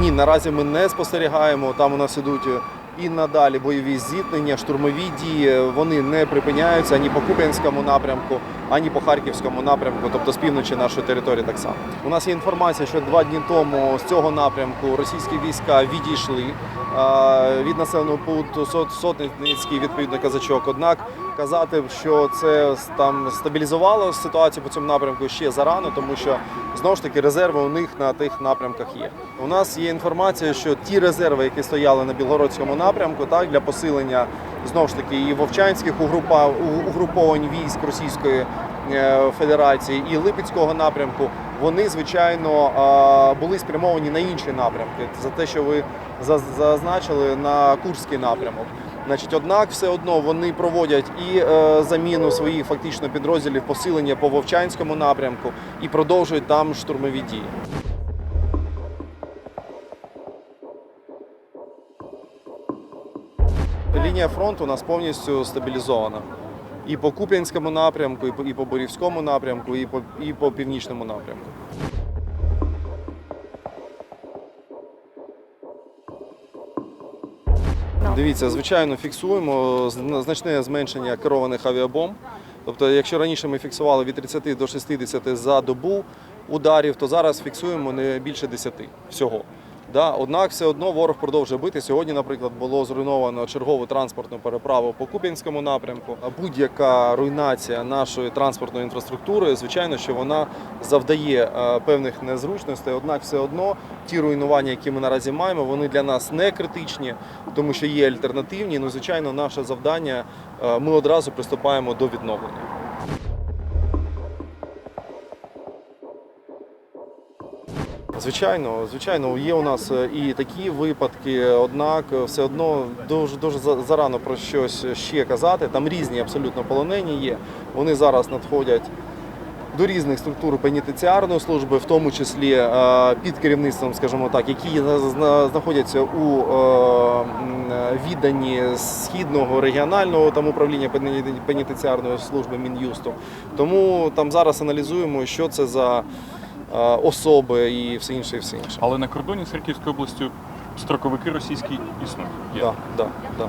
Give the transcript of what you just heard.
Ні, наразі ми не спостерігаємо. Там у нас ідуть е, і надалі бойові зіткнення, штурмові дії. Вони не припиняються ані по Куп'янському напрямку, ані по Харківському напрямку, тобто з півночі нашої території так само. У нас є інформація, що два дні тому з цього напрямку російські війська відійшли е, від населеного пункту Сот- Сотницький, відповідно казачок. Однак казати, що це там стабілізувало ситуацію по цьому напрямку ще зарано, тому що знову ж таки резерви у них на тих напрямках є. У нас є інформація, що ті резерви, які стояли на Білгородському напрямку, так для посилення знову ж таки і вовчанських угруповань військ Російської е, Федерації і Липецького напрямку, вони звичайно були спрямовані на інші напрямки. За те, що ви заз- зазначили на Курський напрямок. Значить, однак, все одно вони проводять і е, заміну своїх фактично підрозділів, посилення по Вовчанському напрямку і продовжують там штурмові дії. Лінія фронту у нас повністю стабілізована. І по Куп'янському напрямку, і по, і по Борівському напрямку, і по, і по північному напрямку. Дивіться, звичайно, фіксуємо зна- значне зменшення керованих авіабомб. Тобто, якщо раніше ми фіксували від 30 до 60 за добу ударів, то зараз фіксуємо не більше 10 всього. Да, однак все одно ворог продовжує бити. Сьогодні, наприклад, було зруйновано чергову транспортну переправу по Куп'янському напрямку. А Будь-яка руйнація нашої транспортної інфраструктури, звичайно, що вона завдає е, певних незручностей. Однак, все одно ті руйнування, які ми наразі маємо, вони для нас не критичні, тому що є альтернативні. Ну, звичайно, наше завдання е, ми одразу приступаємо до відновлення. Звичайно, звичайно, є у нас е, і такі випадки, однак е, все одно дуже дуже за- зарано про щось ще казати. Там різні абсолютно полонені є. Вони зараз надходять до різних структур пенітенціарної служби, в тому числі е, під керівництвом, скажімо так, які зна- зна- знаходяться у відданні східного регіонального там управління пенітенціарної служби Мін'юсту. Тому там зараз аналізуємо, що це за особи і все інше, і все інше. Але на кордоні з Харківською областю строковики російські існують. Так, так, да.